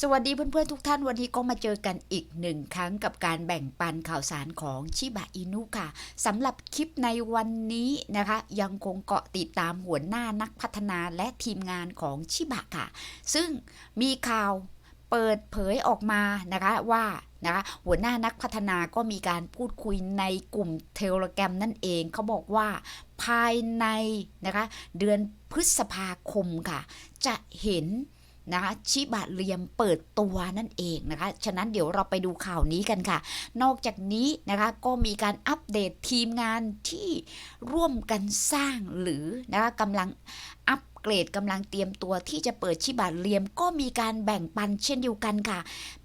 สวัสดีเพื่อนๆทุกท่านวันนี้ก็มาเจอกันอีกหนึ่งครั้งกับการแบ่งปันข่าวสารของชิบะอินุค่ะสำหรับคลิปในวันนี้นะคะ ยังคงเกาะติดตามหัวหน้านักพัฒนาและทีมงานของชิบะค่ะ ซึ่งมีข่าวเปิดเผยออกมานะคะว่านะคะหัวหน้านักพัฒนาก็มีการพูดคุยในกลุ่มเทเลแกรมนั่นเองเขาบอกว่าภายในนะคะเดือนพฤษภาคมค่ะ จะเห็น นะคะชิบะเรียมเปิดตัวนั่นเองนะคะ ฉะนั้นเดี๋ยวเราไปดูข่าวนี้กันค่ะ นอกจากนี้นะคะก็มีการอัปเดตทีมงานที่ร่วมกันสร้างหรือนะคะกำลังอัปเกรดกำลังเตรียมตัวที่จะเปิดชิบะเรียมก็มีการแบ่งปันเช่นเดียวกันค่ะ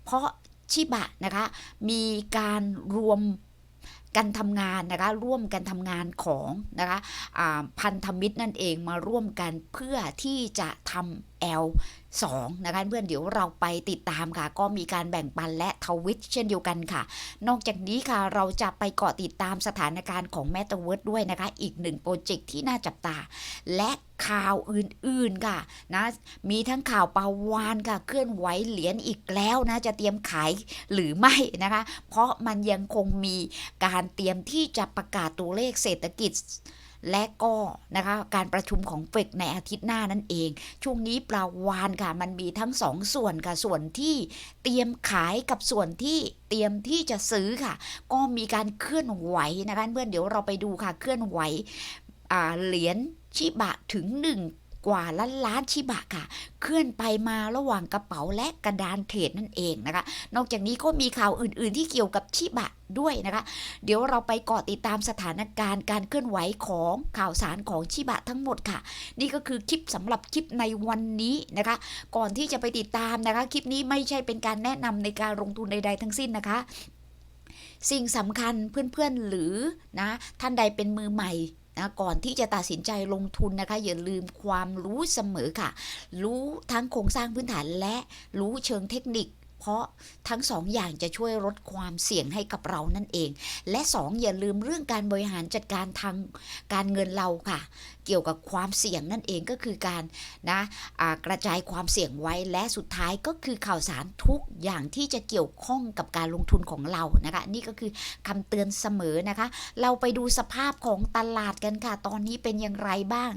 เพราะชิบะนะคะมีการรวมกันทำงานนะคะร่วมกันทำงานของนะคะพันธมิตรนั่นเองมาร่วมกันเพื่อที่จะทำ L 2นะคะเพื่อนเดี๋ยวเราไปติดตามค่ะ ก็มีการแบ่งปันและทวิตเช่นเดียวกันค่ะ นอกจากนี้ค่ะเราจะไปเกาะติดตามสถานการณ์ของ m e t a เวิร์ด้วยนะคะ อีกหนึ่งโปรเจกต์ที่น่าจับตา และข่าวอื่นๆค่ะนะมีทั้งข่าวปาวานค่ะเคลื่อนไหวเหรียญอีกแล้วนะจะเตรียมขายหรือไม่นะคะ เพราะมันยังคงมีการเตรียมที่จะประกาศตัวเลขเศรษฐกิจ และก็นะคะการประชุมของเฟกในอาทิตย์หน้านั่นเอง ช่วงนี้ปลาวานค่ะ มันมีทั้งสองส่วนค่ะ ส่วนที่เตรียมขายกับส่วนที่เตรียมที่จะซื้อค่ะ ก็มีการเคลื่อนไหวนะคะเพื่อนเดี๋ยวเราไปดูค่ะเคลื่อนไหวเหรียญชิบะถึงหนึ่ง กว่าล้านล้านชิบะค่ะ เคลื่อนไปมาระหว่างกระเป๋าและกระดานเทรดนั่นเองนะคะ นอกจากนี้ก็มีข่าวอื่น ๆ ที่เกี่ยวกับชิบะด้วยนะคะ เดี๋ยวเราไปเกาะติดตามสถานการณ์การเคลื่อนไหวของข่าวสารของชิบะทั้งหมดค่ะ นี่ก็คือคลิปสำหรับคลิปในวันนี้นะคะ ก่อนที่จะไปติดตามนะคะ คลิปนี้ไม่ใช่เป็นการแนะนำในการลงทุนใด ๆ ทั้งสิ้นนะคะ สิ่งสำคัญเพื่อนๆหรือนะท่านใดเป็นมือใหม่ นะก่อนที่จะตัดสินใจลงทุนนะคะ อย่าลืมความรู้เสมอค่ะ รู้ทั้งโครงสร้างพื้นฐานและรู้เชิงเทคนิค ราะทั้งสองอย่างจะช่วยลดความเสี่ยงให้กับเรานั่นเอง และสองอย่าลืมเรื่องการบริหารจัดการทางการเงินเราค่ะ เกี่ยวกับความเสี่ยงนั่นเองก็คือการนะอ่ากระจายความเสี่ยงไว้และสุดท้ายก็คือข่าวสารทุกอย่างที่จะเกี่ยวข้องกับการลงทุนของเรานะคะ นี่ก็คือคำเตือนเสมอนะคะ เราไปดูสภาพของตลาดกันค่ะ ตอนนี้เป็นอย่างไรบ้าง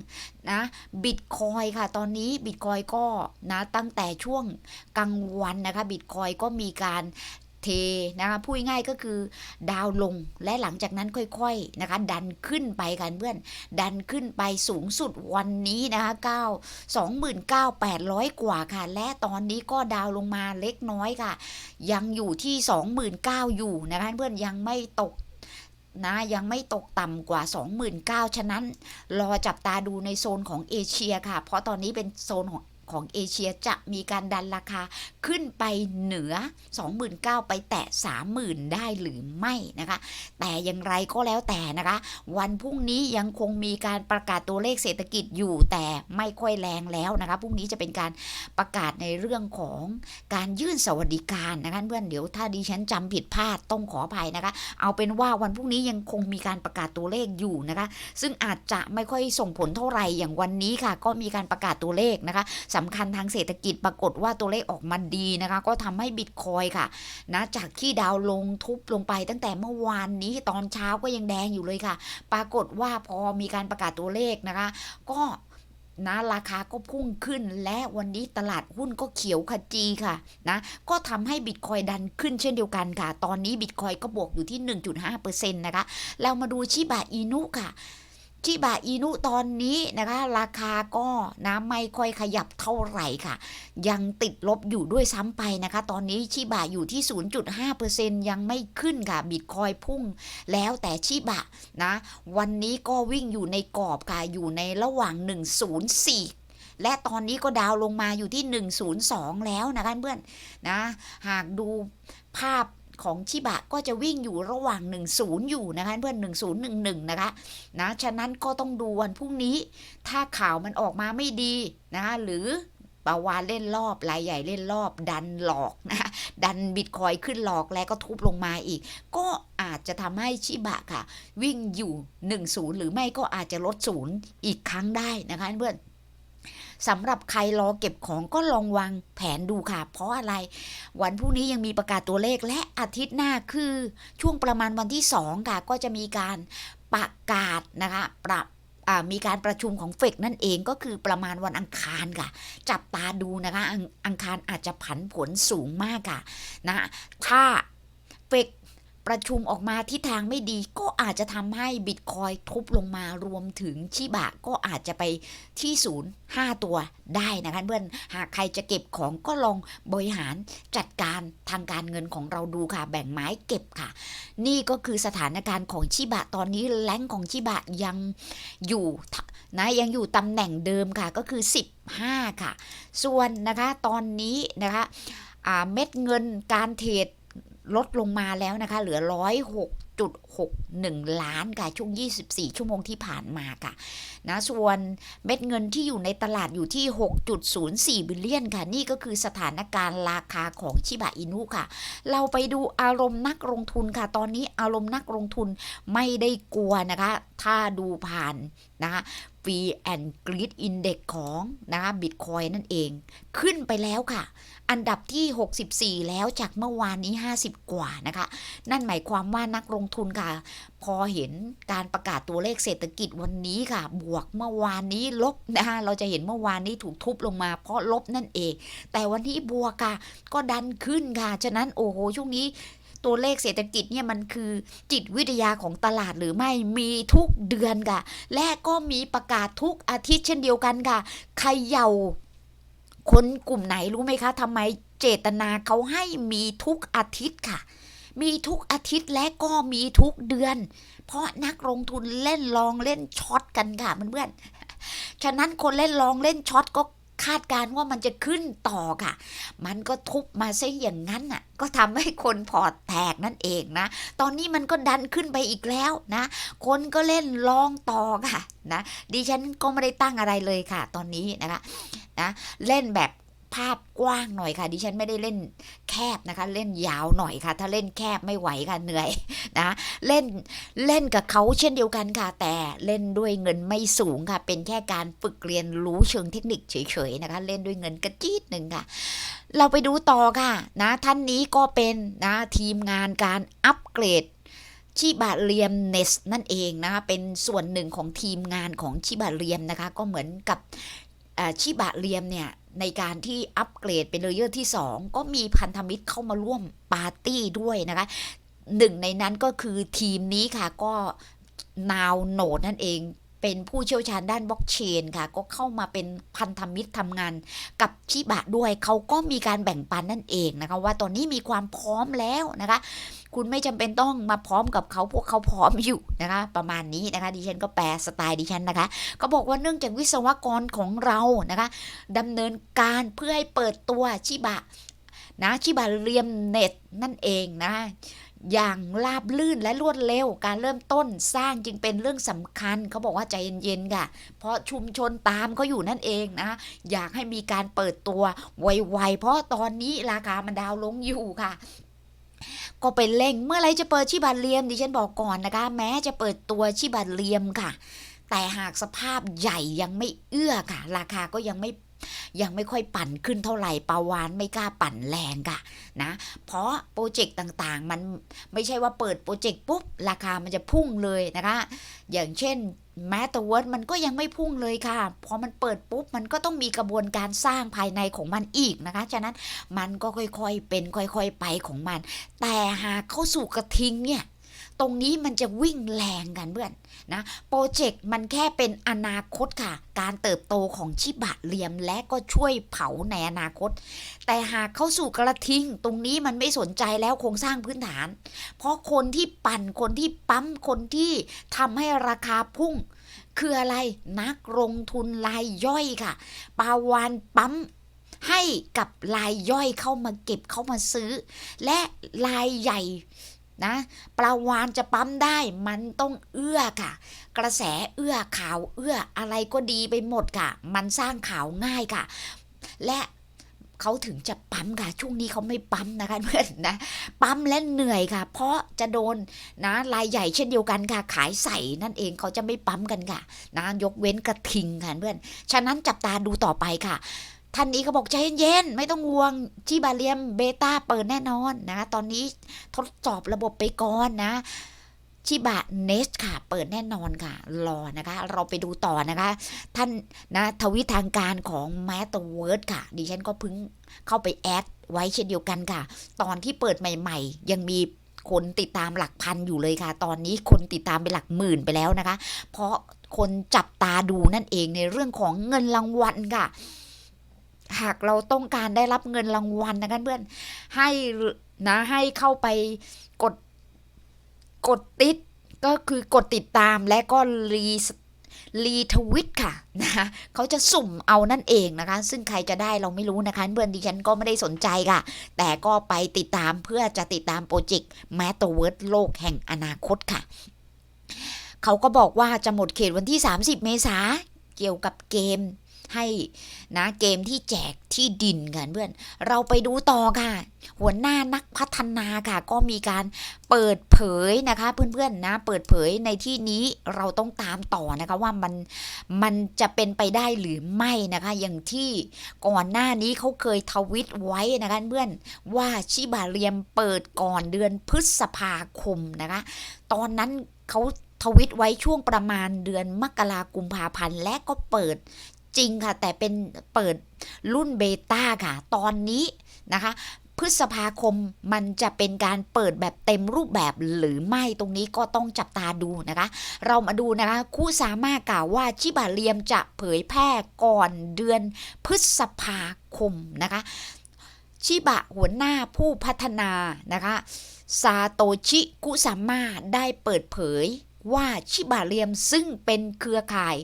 นะบิตคอยค่ะ ตอนนี้บิตคอยก็นะตั้งแต่ช่วงกลางวันนะคะบิตคอยอยก็มีการเทนะคะพูดง่ายก็คือดาวลงและหลังจากนั้นค่อยๆนะคะ ดันขึ้นไปกันเพื่อน ดันขึ้นไปสูงสุดวันนี้นะคะ9 29,800 กว่าค่ะ และตอนนี้ก็ดาวลงมาเล็กน้อยค่ะ ยังอยู่ที่ 29,000อยู่นะคะเพื่อนยังไม่ตกนะยังไม่ตกต่ำกว่า 29,000 ฉะนั้น รอจับตาดูในโซนของเอเชียค่ะ เพราะตอนนี้เป็นโซนของ ของเอเชียจะมีการดันราคาขึ้นไปเหนือ 29,000 ไปแตะ 30,000 ได้หรือไม่นะคะ แต่อย่างไรก็แล้วแต่นะคะ วันพรุ่งนี้ยังคงมีการประกาศตัวเลขเศรษฐกิจอยู่แต่ไม่ค่อยแรงแล้วนะคะพรุ่งนี้จะเป็นการประกาศในเรื่องของการยื่นสวัสดิการนะคะเพื่อนเดี๋ยวถ้าดิฉันจำผิดพลาดต้องขออภัยนะคะ เอาเป็นว่าวันพรุ่งนี้ยังคงมีการประกาศตัวเลขอยู่นะคะ ซึ่งอาจจะไม่ค่อยส่งผลเท่าไหร่อย่างวันนี้ค่ะ ก็มีการประกาศตัวเลขนะคะสำคัญทางเศรษฐกิจปรากฏว่าตัวเลขออกมาดีนะคะ ก็ทำให้บิตคอยค่ะนะจากที่ดาวลงทุบลงไปตั้งแต่เมื่อวานนี้ตอนเช้าก็ยังแดงอยู่เลยค่ะ ปรากฏว่าพอมีการประกาศตัวเลขนะคะ ก็นะราคาก็พุ่งขึ้นและวันนี้ตลาดหุ้นก็เขียวขจีค่ะนะก็ทำให้บิตคอยดันขึ้นเช่นเดียวกันค่ะ ตอนนี้บิตคอยก็บวกอยู่ที่ 1.5%นะคะ เรามาดูชิบะอินุค่ะ ชิบะอินุตอนนี้นะคะ ราคาก็นะไม่ค่อยขยับเท่าไหร่ค่ะ ยังติดลบอยู่ด้วยซ้ำไปนะคะ ตอนนี้ชิบะอยู่ที่ 0.5%ยังไม่ขึ้นค่ะบิตคอยพุ่ง แล้วแต่ชิบะนะ วันนี้ก็วิ่งอยู่ในกรอบค่ะ อยู่ในระหว่าง 104และตอนนี้ก็ดาวลงมาอยู่ที่ 102 แล้วนะคะเพื่อนนะ หากดูภาพ ของชิบะก็จะวิ่งอยู่ระหว่าง 10 อยู่นะคะเพื่อน 1011 นะคะนะฉะนั้นก็ต้องดูวันพรุ่งนี้ ถ้าข่าวมันออกมาไม่ดีนะคะหรือปาวานเล่นรอบรายใหญ่เล่นรอบดันหลอกนะคะดันบิตคอยขึ้นหลอกแล้วก็ทุบลงมาอีก ก็อาจจะทำให้ชิบะค่ะ วิ่งอยู่ 10 หรือไม่ก็อาจจะลดศูนย์อีกครั้งได้นะคะเพื่อน สำหรับใครรอเก็บของก็ลองวางแผนดูค่ะ เพราะอะไร วันพรุ่งนี้ยังมีประกาศตัวเลขและอาทิตย์หน้าคือช่วงประมาณวันที่ 2 ค่ะ ก็จะมีการประกาศนะคะปรับมีการประชุมของเฟกนั่นเองก็คือประมาณวันอังคารค่ะ จับตาดูนะคะ อังอังคารอาจจะผันผวนสูงมากค่ะนะถ้าเฟก ประชุมออกมาทิศทางไม่ดีก็อาจจะทำให้บิตคอยทุบลงมารวมถึงชิบะก็อาจจะไปที่ศูนย์ห้าตัวได้นะคะเพื่อนหากใครจะเก็บของก็ลองบริหารจัดการทางการเงินของเราดูค่ะ แบ่งไม้เก็บค่ะ นี่ก็คือสถานการณ์ของชิบะตอนนี้แรงของชิบะยังอยู่นะยังอยู่ตำแหน่งเดิมค่ะก็คือ 15 ค่ะ ส่วนนะคะตอนนี้นะคะเม็ดเงินการเทรด ลดลงมาแล้วนะคะ เหลือ 106.61 ล้านค่ะ ช่วง 24 ชั่วโมงที่ผ่านมาค่ะนะส่วนเม็ดเงินที่อยู่ในตลาดอยู่ที่ 6.04 บิลเลียนค่ะ นี่ก็คือสถานการณ์ราคาของชิบะอินุค่ะ เราไปดูอารมณ์นักลงทุนค่ะ ตอนนี้อารมณ์นักลงทุนไม่ได้กลัวนะคะ ถ้าดูผ่านนะคะ ฟีแอนกรีดอินเด็กของนะคะบิตคอยนั่นเอง ขึ้นไปแล้วค่ะ อันดับที่ 64 แล้วจากเมื่อวานนี้ 50 กว่านะคะ นั่นหมายความว่านักลงทุนค่ะ พอเห็นการประกาศตัวเลขเศรษฐกิจวันนี้ค่ะ บวกเมื่อวานนี้ลบนะคะเราจะเห็นเมื่อวานนี้ถูกทุบลงมา เพราะลบนั่นเอง แต่วันนี้บวกค่ะ ก็ดันขึ้นค่ะ ฉะนั้นโอ้โหช่วงนี้ ตัวเลขเศรษฐกิจเนี่ยมันคือจิตวิทยาของตลาดหรือไม่มีทุกเดือนค่ะ และก็มีประกาศทุกอาทิตย์เช่นเดียวกันค่ะใครเยาคนกลุ่มไหนรู้ไหมคะทำไมเจตนาเขาให้มีทุกอาทิตย์ค่ะ มีทุกอาทิตย์และก็มีทุกเดือน เพราะนักลงทุนเล่นลองเล่นช็อตกันค่ะเพื่อนๆฉะนั้นคนเล่นลองเล่นช็อตก็ คาดการ์ว่ามันจะขึ้นต่อค่ะ มันก็ทุบมาซะอย่างนั้นน่ะ ก็ทำให้คนพอร์ตแตกนั่นเองนะ ตอนนี้มันก็ดันขึ้นไปอีกแล้วนะ คนก็เล่นลองต่อค่ะนะ ดิฉันก็ไม่ได้ตั้งอะไรเลยค่ะ ตอนนี้นะคะนะ เล่นแบบ ภาพกว้างหน่อยค่ะ ดิฉันไม่ได้เล่นแคบนะคะ เล่นยาวหน่อยค่ะ ถ้าเล่นแคบไม่ไหวค่ะเหนื่อยนะ เล่นเล่นกับเขาเช่นเดียวกันค่ะ แต่เล่นด้วยเงินไม่สูงค่ะ เป็นแค่การฝึกเรียนรู้เชิงเทคนิคเฉยๆนะคะ เล่นด้วยเงินกระจี๊ดหนึ่งค่ะ เราไปดูต่อค่ะนะท่านนี้ก็เป็นนะทีมงานการอัปเกรดชิบะเรียมเนสนั่นเองนะคะเป็นส่วนหนึ่งของทีมงานของชิบะเรียมนะคะ ก็เหมือนกับชิบะเรียมเนี่ย ในการที่อัปเกรดเป็นเลเยอร์ที่ 2 ก็มีพันธมิตรเข้ามาร่วมปาร์ตี้ด้วยนะคะหนึ่งในนั้นก็คือทีมนี้ค่ะก็นาวโนดนั่นเอง เป็นผู้เชี่ยวชาญด้านบล็อกเชนค่ะ ก็เข้ามาเป็นพันธมิตรทำงานกับชิบะด้วยเขาก็มีการแบ่งปันนั่นเองนะคะ ว่าตอนนี้มีความพร้อมแล้วนะคะ คุณไม่จำเป็นต้องมาพร้อมกับเขาพวกเขาพร้อมอยู่นะคะ ประมาณนี้นะคะดิฉันก็แปลสไตล์ดิฉันนะคะ ก็บอกว่าเนื่องจากวิศวกรของเรานะคะดำเนินการเพื่อให้เปิดตัวชิบะนะชิบะเรียมเน็ตนั่นเองนะ อย่างราบลื่นและรวดเร็ว การเริ่มต้นสร้างจึงเป็นเรื่องสำคัญ เขาบอกว่าใจเย็นๆค่ะ เพราะชุมชนตามเขาอยู่นั่นเองนะ อยากให้มีการเปิดตัวไวๆ เพราะตอนนี้ราคามันดาวลงอยู่ค่ะก็ไปเร่งเมื่อไรจะเปิดชิบัตเลียมดิฉันบอกก่อนนะคะ แม้จะเปิดตัวชิบัตเลียมค่ะ แต่หากสภาพใหญ่ยังไม่เอื้อค่ะ ราคาก็ยังไม่ ยังไม่ค่อยปั่นขึ้นเท่าไหร่ปาวานไม่กล้าปั่นแรงค่ะนะเพราะโปรเจกต์ต่างๆ มันไม่ใช่ว่าเปิดโปรเจกต์ปุ๊บ ราคามันจะพุ่งเลยนะคะ อย่างเช่นแม้แต่เวิร์ดมันก็ยังไม่พุ่งเลยค่ะ พอมันเปิดปุ๊บ มันก็ต้องมีกระบวนการสร้างภายในของมันอีกนะคะ ฉะนั้นมันก็ค่อยๆเป็นค่อยๆไปของมัน แต่หากเข้าสู่กระทิงเนี่ย ตรงนี้มันจะวิ่งแรงกันเพื่อนนะโปรเจกต์มันแค่เป็นอนาคตค่ะ การเติบโตของชิบะเลียมและก็ช่วยเผาในอนาคต แต่หากเข้าสู่กระทิงตรงนี้มันไม่สนใจแล้วโครงสร้างพื้นฐาน เพราะคนที่ปั่นคนที่ปั๊มคนที่ทำให้ราคาพุ่ง คืออะไรนักลงทุนรายย่อยค่ะ ปาวานปั๊มให้กับรายย่อยเข้ามาเก็บเข้ามาซื้อ และรายใหญ่ นะปลาวานจะปั๊มได้มันต้องเอื้อค่ะ กระแสเอื้อข่าวเอื้ออะไรก็ดีไปหมดค่ะ มันสร้างข่าวง่ายค่ะ และเขาถึงจะปั๊มค่ะ ช่วงนี้เขาไม่ปั๊มนะคะเพื่อนนะ ปั๊มและเหนื่อยค่ะ เพราะจะโดนนะรายใหญ่เช่นเดียวกันค่ะ ขายใส่นั่นเองเขาจะไม่ปั๊มกันค่ะนะยกเว้นกระทิงค่ะเพื่อน ฉะนั้นจับตาดูต่อไปค่ะ ท่านนี้ก็บอกใจเย็นๆไม่ต้องห่วงที่บาเลียมเบต้าเปิดแน่นอนนะ ตอนนี้ทดสอบระบบไปก่อนนะชิบะเนสค่ะ เปิดแน่นอนค่ะ รอนะคะ เราไปดูต่อนะคะ ท่านนะทวิตทางการของ m a t a w o r d ค่ะ ดิฉันก็เพิ่งเข้าไปแอดไว้เช่นเดียวกันค่ะ ตอนที่เปิดใหม่ ๆ ยังมีคนติดตามหลักพันอยู่เลยค่ะ ตอนนี้คนติดตามไปหลักหมื่นไปแล้วนะคะ เพราะคนจับตาดูนั่นเองในเรื่องของเงินรางวัลค่ะ หากเราต้องการได้รับเงินรางวัลนะคะเพื่อนให้นะให้เข้าไปกดกดติดก็คือกดติดตามและก็รีรีทวิตค่ะนะคะเขาจะสุ่มเอานั่นเองนะคะ ซึ่งใครจะได้เราไม่รู้นะคะเพื่อนดิฉันก็ไม่ได้สนใจค่ะ แต่ก็ไปติดตามเพื่อจะติดตามโปรเจกต์แมตเวิร์ดโลกแห่งอนาคตค่ะ เขาก็บอกว่าจะหมดเขตวันที่ 30 เมษาเกี่ยวกับเกม ให้นะเกมที่แจกที่ดินกันเพื่อน เราไปดูต่อค่ะ หัวหน้านักพัฒนาค่ะ ก็มีการเปิดเผยนะคะ เพื่อนๆนะ เปิดเผยในที่นี้เราต้องตามต่อนะคะว่ามันมันจะเป็นไปได้หรือไม่นะคะ อย่างที่ก่อนหน้านี้เขาเคยทวิตไว้นะคะเพื่อนว่าชิบาเรียมเปิดก่อนเดือนพฤษภาคมนะคะ ตอนนั้นเขาทวิตไว้ช่วงประมาณเดือนมกรากุมภาพันธ์และก็เปิด จริงค่ะ แต่เป็นเปิดรุ่นเบต้าค่ะ ตอนนี้นะคะพฤษภาคมมันจะเป็นการเปิดแบบเต็มรูปแบบหรือไม่ตรงนี้ก็ต้องจับตาดูนะคะ เรามาดูนะคะ คู่สามารถกล่าวว่าชิบาเรียมจะเผยแพร่ก่อนเดือนพฤษภาคมนะคะ ชิบะหัวหน้าผู้พัฒนานะคะซาโตชิกุสามาได้เปิดเผยว่าชิบาเรียมซึ่งเป็นเครือข่าย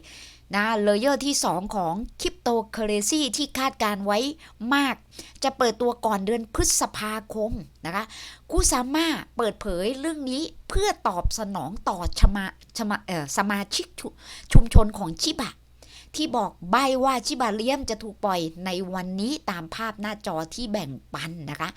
นะเลเยอร์ที่ 2 ของคริปโตเคเรซีที่คาดการไว้มาก จะเปิดตัวก่อนเดือนพฤษภาคมนะคะคุซาม่าเปิดเผยเรื่องนี้เพื่อตอบสนองต่อชมาชมาเออสมาชิกชุชุมชนของชิบะ ที่บอกใบว่าชิบาเลียมจะถูกปล่อยในวันนี้ตามภาพหน้าจอที่แบ่งปันนะคะ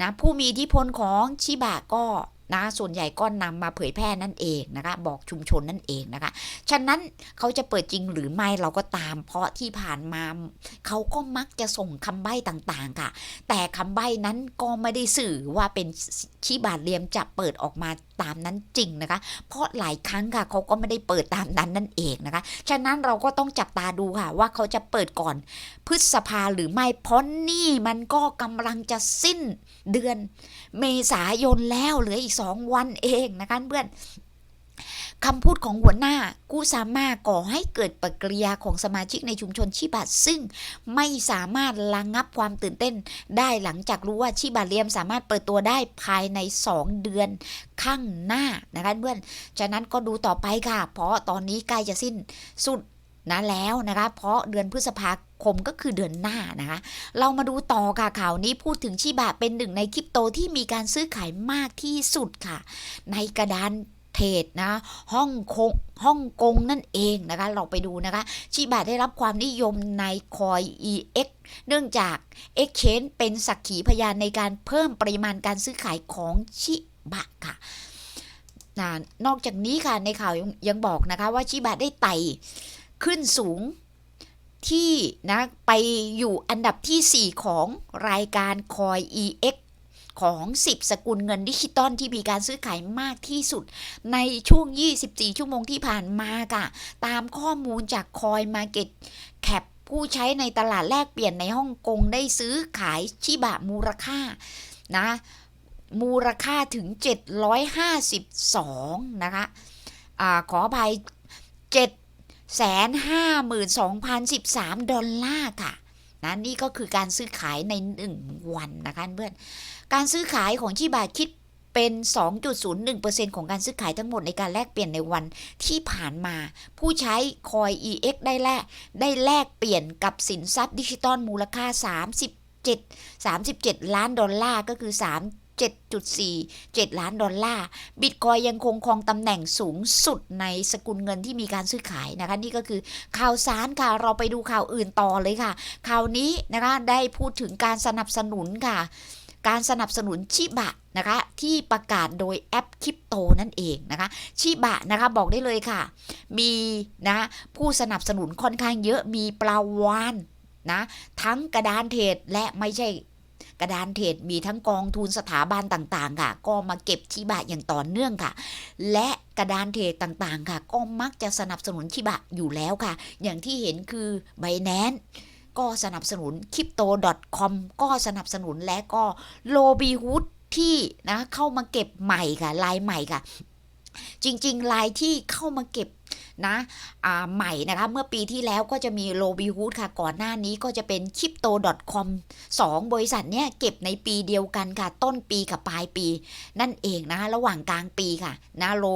นะผู้มีอิทธิพลของชิบะก็ นะส่วนใหญ่ก็นำมาเผยแพร่นั่นเองนะคะบอกชุมชนนั่นเองนะคะฉะนั้นเขาจะเปิดจริงหรือไม่เราก็ตาม เพราะที่ผ่านมาเขาก็มักจะส่งคำใบ้ต่างๆค่ะ แต่คำใบ้นั้นก็ไม่ได้สื่อว่าเป็นชิบาเลียมจะเปิดออกมาตามนั้นจริงนะคะ เพราะหลายครั้งค่ะเขาก็ไม่ได้เปิดตามนั้นนั่นเองนะคะ ฉะนั้นเราก็ต้องจับตาดูค่ะ ว่าเขาจะเปิดก่อนพฤษภาหรือไม่เพราะนี่มันก็กำลังจะสิ้นเดือน เมษายนแล้วเหลืออีกสองวันเองนะคะเพื่อนคำพูดของหัวหน้ากูสามารถก่อให้เกิดปฏิกิริยาของสมาชิกในชุมชนชิบะซึ่งไม่สามารถระงงับความตื่นเต้น ได้หลังจากรู้ว่าชิบะเลียมสามารถเปิดตัวได้ภายใน 2 เดือนข้างหน้านะคะเพื่อนฉะนั้นก็ดูต่อไปค่ะ เพราะตอนนี้ใกล้จะสิ้นสุดนะแล้วนะคะเพราะเดือนพฤษภา คมก็คือเดือนหน้านะคะ เรามาดูต่อค่ะข่าวนี้พูดถึงชิบะเป็นหนึ่งในคริปโตที่มีการซื้อขายมากที่สุดค่ะ ในกระดานเทรดนะฮ่องกงฮ่องกงนั่นเองนะคะ เราไปดูนะคะ ชิบะได้รับความนิยมในคอย EX เนื่องจาก Exchange เป็นสักขีพยานในการเพิ่มปริมาณการซื้อขายของชิบะค่ะนอกจากนี้ค่ะในข่าวยังบอกนะคะว่าชิบะได้ไต่ขึ้นสูง ที่นะไปอยู่อันดับที่ 4 ของรายการคอย EX ของ 10 สกุลเงินดิจิตอลที่มีการซื้อขายมากที่สุด ในช่วง 24 ชั่วโมงที่ผ่านมาค่ะ ตามข้อมูลจากคอย Market Cap ผู้ใช้ในตลาดแลกเปลี่ยนในฮ่องกงได้ซื้อขายชิบะมูลค่านะมูลค่าถึง 752 นะคะอะขออภัย7 152,013 ดอลลาร์ค่ะนะนี่ก็คือการซื้อขายใน 1 วันนะคะเพื่อน การซื้อขายของชิบะคิดเป็น 2.01%ของการซื้อขายทั้งหมดในการแลกเปลี่ยนในวันที่ผ่านมา ผู้ใช้คอย EX ได้แลกได้แลกเปลี่ยนกับสินทรัพย์ดิจิตอลมูลค่า 37 37 ล้านดอลลาร์ก็คือ 3 7.47 ล้านดอลลาร์ บิตคอยยังคงครองตำแหน่งสูงสุดในสกุลเงินที่มีการซื้อขายนะคะ นี่ก็คือข่าวสารค่ะ เราไปดูข่าวอื่นต่อเลยค่ะ ข่าวนี้นะคะได้พูดถึงการสนับสนุนค่ะ การสนับสนุนชิบะนะคะที่ประกาศโดยแอปคริปโตนั่นเองนะคะชิบะนะคะบอกได้เลยค่ะ มีนะผู้สนับสนุนค่อนข้างเยอะมีปลาวานนะทั้งกระดานเทรดและไม่ใช่ กระดานเทรดมีทั้งกองทุนสถาบันต่างๆ ค่ะ ก็มาเก็บชิบะอย่างต่อเนื่องค่ะ และกระดานเทรดต่างๆ ค่ะ ก็มักจะสนับสนุนชิบะอยู่แล้วค่ะ อย่างที่เห็นคือ b บแนนก็สนับสนุน crypto.com ก็สนับสนุนและก็โลบีฮูดที่นะเข้ามาเก็บใหม่ค่ะลายใหม่ค่ะ จริงๆลายที่เข้ามาเก็บ นะใหม่นะคะเมื่อปีที่แล้วก็จะมีโลบีฮูดค่ะก่อนหน้านี้ก็จะเป็น crypto.com 2 บริษัทเนี้ยเก็บในปีเดียวกันค่ะ ต้นปีกับปลายปี นั่นเองนะคะระหว่างกลางปีค่ะนะโล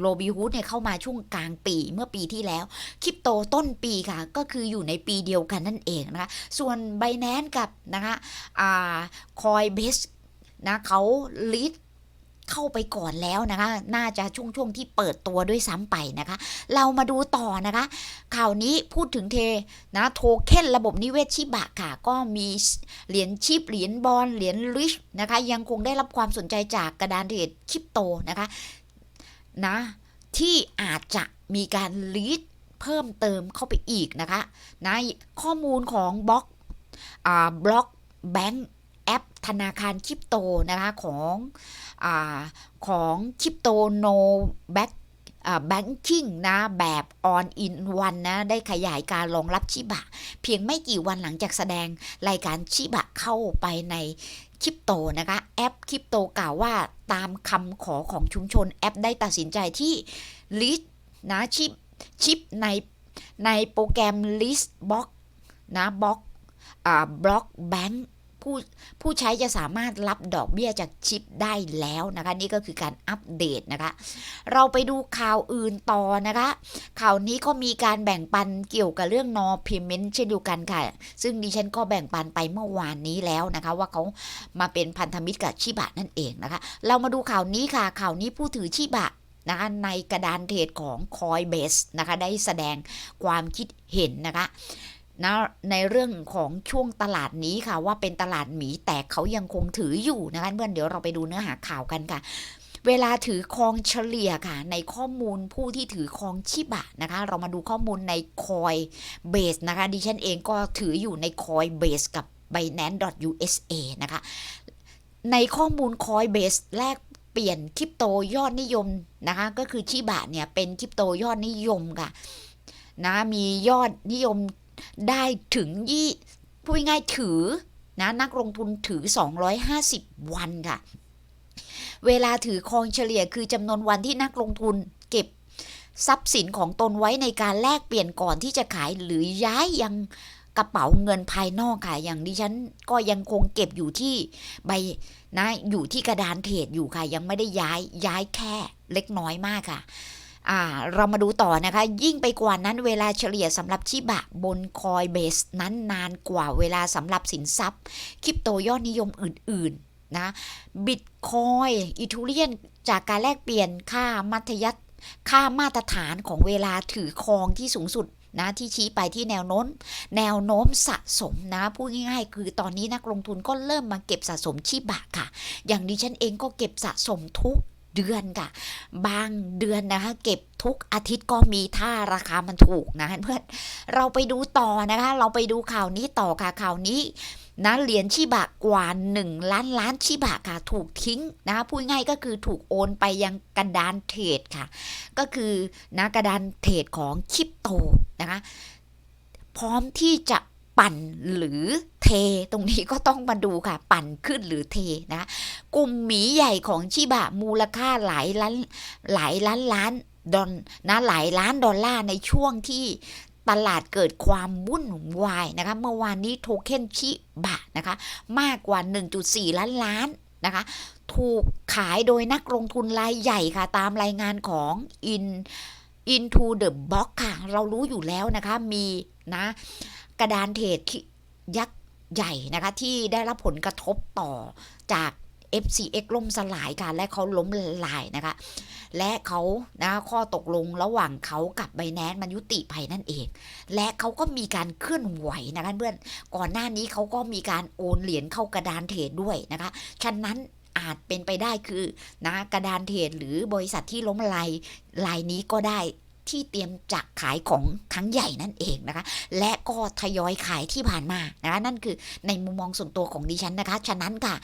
โลบีฮูดเนี่ยเข้ามาช่วงกลางปีเมื่อปีที่แล้วคริปโตต้นปีค่ะ ก็คืออยู่ในปีเดียวกันนั่นเองนะคะส่วน b บ n a n c e กับนะคะคอ่า Coinbase นะเขาลิส เข้าไปก่อนแล้วนะคะ น่าจะช่วงช่วงที่เปิดตัวด้วยซ้ำไปนะคะ เรามาดูต่อนะคะ ข่าวนี้พูดถึงเทนะโทเค็นระบบนิเวศชิบะค่ะ ก็มีเหรียญชิปเหรียญบอลเหรียญริชนะคะ ยังคงได้รับความสนใจจากกระดานเทรดคริปโตนะคะนะที่อาจจะมีการลีดเพิ่มเติมเข้าไปอีกนะคะในะข้อมูลของบล็อกอบล็อกแบงก์ แอปธนาคารคริปโตนะคะของอของคริปโตโนแบ็กแบงกิ้งนะแบบ on in one นนะ ได้ขยายการรองรับชิบะ เพียงไม่กี่วันหลังจากแสดงรายการชิบะเข้าไปในคริปโตนะคะ แอปคริปโตกล่าวว่าตามคำขอของชุมชนแอปได้ตัดสินใจที่ลิสนะชิปชิปในในโปรแกรม list box นะบล็อกอ่าบล็อกแบงค์ ผู้ผู้ใช้จะสามารถรับดอกเบี้ยจากชิปได้แล้วนะคะ นี่ก็คือการอัปเดตนะคะ เราไปดูข่าวอื่นต่อนะคะ ข่าวนี้ก็มีการแบ่งปันเกี่ยวกับเรื่อง no payment เช่นเดียวกันค่ะ ซึ่งดิฉันก็แบ่งปันไปเมื่อวานนี้แล้วนะคะ ว่าเขามาเป็นพันธมิตรกับชิบะนั่นเองนะคะ เรามาดูข่าวนี้ค่ะ ข่าวนี้ผู้ถือชิบะนะคะในกระดานเทรดของ Coinbase นะคะได้แสดงความคิดเห็นนะคะ นะในเรื่องของช่วงตลาดนี้ค่ะ ว่าเป็นตลาดหมีแต่เขายังคงถืออยู่นะคะเพื่อนเดี๋ยวเราไปดูเนื้อหาข่าวกันค่ะ เวลาถือคองเฉลี่ยค่ะ ในข้อมูลผู้ที่ถือคองชิบะนะคะ เรามาดูข้อมูลในคอยเบสนะคะดิฉันเองก็ถืออยู่ในคอยเบสกับ binance.usa นะคะ ในข้อมูลคอยเบสแลกเปลี่ยนคริปโตยอดนิยมนะคะ ก็คือชิบะเนี่ยเป็นคริปโตยอดนิยมค่ะนะมียอดนิยม ได้ถึงยี่พูดง่ายถือนะนักลงทุนถือ 250 วันค่ะ เวลาถือคองเฉลี่ยคือจำนวนวันที่นักลงทุนเก็บทรัพย์สินของตนไว้ในการแลกเปลี่ยนก่อนที่จะขายหรือย้ายยังกระเป๋าเงินภายนอกค่ะ อย่างดิฉันก็ยังคงเก็บอยู่ที่ใบนะอยู่ที่กระดานเทรดอยู่ค่ะ ยังไม่ได้ย้ายย้ายแค่เล็กน้อยมากค่ะ เรามาดูต่อนะคะ ยิ่งไปกว่านั้นเวลาเฉลี่ยสำหรับชิบะบนคอยเบสนั้นนานกว่าเวลาสำหรับสินทรัพย์ คริปโตยอดนิยมอื่น ๆ นะบิตคอยอีทูเรียนจากการแลกเปลี่ยนค่ามัธยัติค่ามาตรฐานของเวลาถือครองที่สูงสุดนะที่ชี้ไปที่แนวโน้ม แนวโน้มสะสมนะพูดง่ายๆ คือตอนนี้นักลงทุนก็เริ่มมาเก็บสะสมชิบะค่ะ อย่างดิฉันเองก็เก็บสะสมทุก เดือนค่ะ บางเดือนนะคะ เก็บทุกอาทิตย์ก็มีถ้าราคามันถูกนะเพื่อนเราไปดูต่อนะคะ เราไปดูข่าวนี้ต่อค่ะข่าวนี้นะเหรียญชิบะกว่า 1 ล้านล้านชิบะค่ะถูกทิ้งนะพูดง่ายก็คือถูกโอนไปยังกระดานเทรดค่ะ ก็คือนะกระดานเทรดของคริปโตนะคะพร้อมที่จะ ปั่นหรือเท ตรงนี้ก็ต้องมาดูค่ะ ปั่นขึ้นหรือเทนะกลุ่มหมีใหญ่ของชิบะมูลค่าหลายล้านหลายล้านล้านดอลนะหลายล้านดอลลาร์ในช่วงที่ตลาดเกิดความวุ่นวายนะคะเมื่อวานนี้โทเค็นชิบะนะคะมากกว่า 1.4 ล้านล้านนะคะถูกขายโดยนักลงทุนรายใหญ่ค่ะ ตามรายงานของ In Into the Box ค่ะ เรารู้อยู่แล้วนะคะ มีนะ ระดานเทรดที่ยักษ์ใหญ่นะคะ ที่ได้รับผลกระทบต่อจาก FCX ล่มสลายค่ะและเขาล้มละลายนะคะ และเขานะข้อตกลงระหว่างเขากับไบแนนมันยุติไปนั่นเอง และเขาก็มีการเคลื่อนไหวนะคะเพื่อนก่อนหน้านี้เขาก็มีการโอนเหรียญเข้ากระดานเทรดด้วยนะคะฉะนั้นอาจเป็นไปได้คือนะกระดานเทรดหรือบริษัทที่ล้มลายรายนี้ก็ได้ ที่เตรียมจะขายของครั้งใหญ่นั่นเองนะคะ และก็ทยอยขายที่ผ่านมานะคะนั่นคือในมุมมองส่วนตัวของดิฉันนะคะ ฉะนั้นค่ะ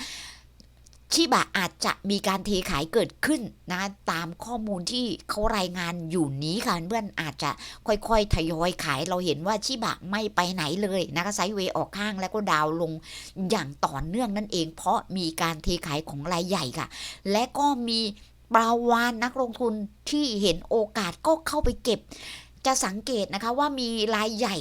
ชิบะอาจจะมีการเทขายเกิดขึ้นนะตามข้อมูลที่เขารายงานอยู่นี้ค่ะเพื่อนอาจจะค่อยๆทยอยขายเราเห็นว่าชิบะไม่ไปไหนเลยนะคะไซเวย์ออกข้างแล้วก็ดาวลงอย่างต่อเนื่องนั่นเอง เพราะมีการเทขายของรายใหญ่ค่ะ และก็มี ปลาวานนักลงทุนที่เห็นโอกาสก็เข้าไปเก็บ จะสังเกตนะคะว่ามีรายใหญ่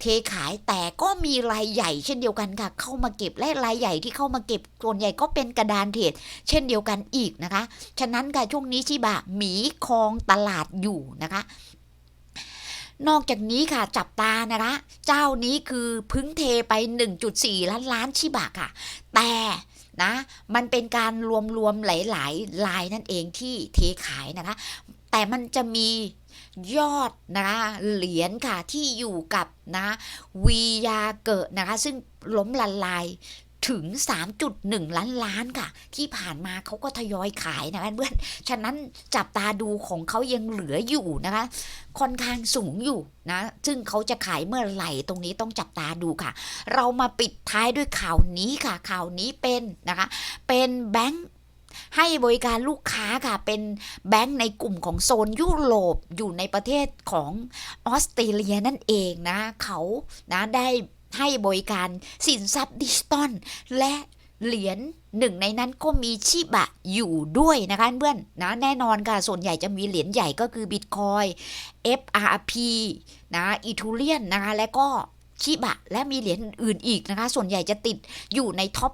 เทขายแต่ก็มีรายใหญ่ เช่นเดียวกันค่ะ เข้ามาเก็บและรายใหญ่ที่เข้ามาเก็บส่วนใหญ่ก็เป็นกระดานเทรดเช่นเดียวกันอีกนะคะ ฉะนั้นค่ะช่วงนี้ชิบะหมีครองตลาดอยู่นะคะนอกจากนี้ค่ะจับตานะคะ เจ้านี้คือพึ่งเทไป 1.4 ล้านล้านชิบะค่ะ แต่ นะ มันเป็นการรวมๆหลายๆลายนั่นเองที่เทขายนะคะ แต่มันจะมียอดนะคะเหรียญค่ะที่อยู่กับนะวียาเกิดนะคะซึ่งล้มละลาย ถึง 3.1 ล้านล้านค่ะ ที่ผ่านมาเขาก็ทยอยขายนะคะเพื่อนฉะนั้นจับตาดูของเขายังเหลืออยู่นะคะ ค่อนข้างสูงอยู่นะ ซึ่งเขาจะขายเมื่อไหร่ตรงนี้ต้องจับตาดูค่ะ เรามาปิดท้ายด้วยข่าวนี้ค่ะ ข่าวนี้เป็นนะคะ เป็นแบงค์ให้บริการลูกค้าค่ะ เป็นแบงค์ในกลุ่มของโซนยุโรปอยู่ในประเทศของออสเตรเลียนั่นเองนะ เขานะได้ ให้บริการสินทรัพย์ดิจิตอลและเหรียญหนึ่งในนั้นก็มีชิบะอยู่ด้วยนะคะเพื่อนนะแน่นอนค่ะ ส่วนใหญ่จะมีเหรียญใหญ่ก็คือ Bitcoin FRP นะอีทูเลียนนะคะและก็ชิบะและมีเหรียญอื่นอีกนะคะ ส่วนใหญ่จะติดอยู่ในท็อป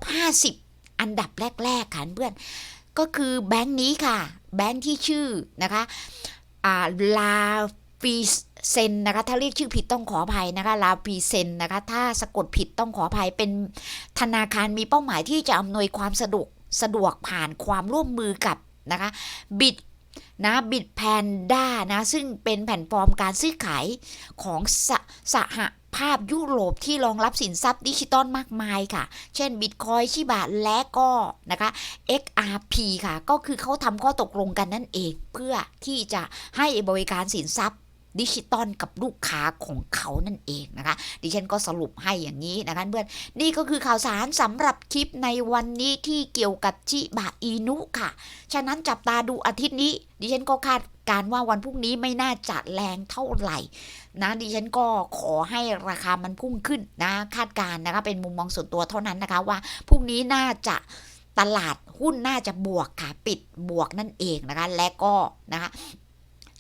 50 อันดับแรก ๆค่ะเพื่อนก็คือแบงค์นี้ค่ะ แบงค์ที่ชื่อนะคะลา ฟีเซนนะคะ ถ้าเรียกชื่อผิดต้องขออภัยนะคะ ลาฟีเซนนะคะ ถ้าสะกดผิดต้องขออภัย เป็นธนาคารมีเป้าหมายที่จะอำนวยความสะดวกสะดวกผ่านความร่วมมือกับนะคะบิดนะบิดแพนด้านะ ซึ่งเป็นแผ่นฟอร์มการซื้อขายของสสหภาพยุโรปที่รองรับสินทรัพย์ดิจิตอลมากมายค่ะ เช่นบิตคอยชิบะและก็นะคะ XRP ค่ะ ก็คือเขาทำข้อตกลงกันนั่นเอง เพื่อที่จะให้บริการสินทรัพย์ ดิจิตอลกับลูกค้าของเขานั่นเองนะคะ ดิฉันก็สรุปให้อย่างนี้นะคะเพื่อนนี่ก็คือข่าวสารสำหรับคลิปในวันนี้ที่เกี่ยวกับชิบะอินุค่ะ ฉะนั้นจับตาดูอาทิตย์นี้ ดิฉันก็คาดการว่าวันพรุ่งนี้ไม่น่าจะแรงเท่าไหร่นะดิฉันก็ขอให้ราคามันพุ่งขึ้นนะคาดการ์นะคะเป็นมุมมองส่วนตัวเท่านั้นนะคะว่าพรุ่งนี้น่าจะตลาดหุ้นน่าจะบวกค่ะปิดบวกนั่นเองนะคะและก็นะคะ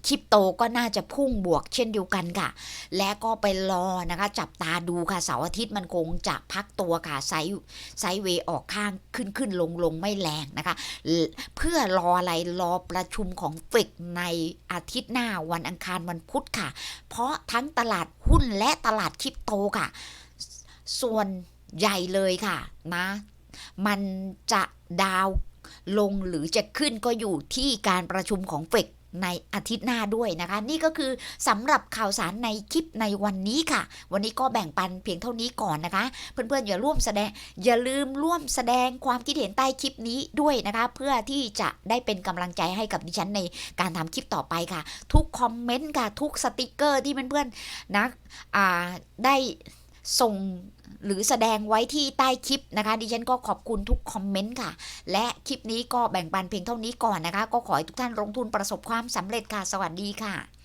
คริปโตก็น่าจะพุ่งบวกเช่นเดียวกันค่ะ และก็ไปรอนะคะ จับตาดูค่ะเสาร์อาทิตย์มันคงจะพักตัวค่ะไซด์ไซด์เวออกข้างขึ้นขึ้นลงลงไม่แรงนะคะ เพื่อรออะไรรอประชุมของเฟกในอาทิตย์หน้าวันอังคารวันพุธค่ะ เพราะทั้งตลาดหุ้นและตลาดคริปโตค่ะ ส่วนใหญ่เลยค่ะนะ มันจะดาวลงหรือจะขึ้นก็อยู่ที่การประชุมของเฟก ในอาทิตย์หน้าด้วยนะคะ นี่ก็คือสำหรับข่าวสารในคลิปในวันนี้ค่ะ วันนี้ก็แบ่งปันเพียงเท่านี้ก่อนนะคะ เพื่อนๆอย่าร่วมแสดงอย่าลืมร่วมแสดงความคิดเห็นใต้คลิปนี้ด้วยนะคะ เพื่อที่จะได้เป็นกำลังใจให้กับดิฉันในการทำคลิปต่อไปค่ะ ทุกคอมเมนต์ค่ะทุกสติกเกอร์ที่เพื่อนๆนะได้ส่ง หรือแสดงไว้ที่ใต้คลิปนะคะ ดิฉันก็ขอบคุณทุกคอมเมนต์ค่ะ และคลิปนี้ก็แบ่งปันเพียงเท่านี้ก่อนนะคะ ก็ขอให้ทุกท่านลงทุนประสบความสำเร็จค่ะ สวัสดีค่ะ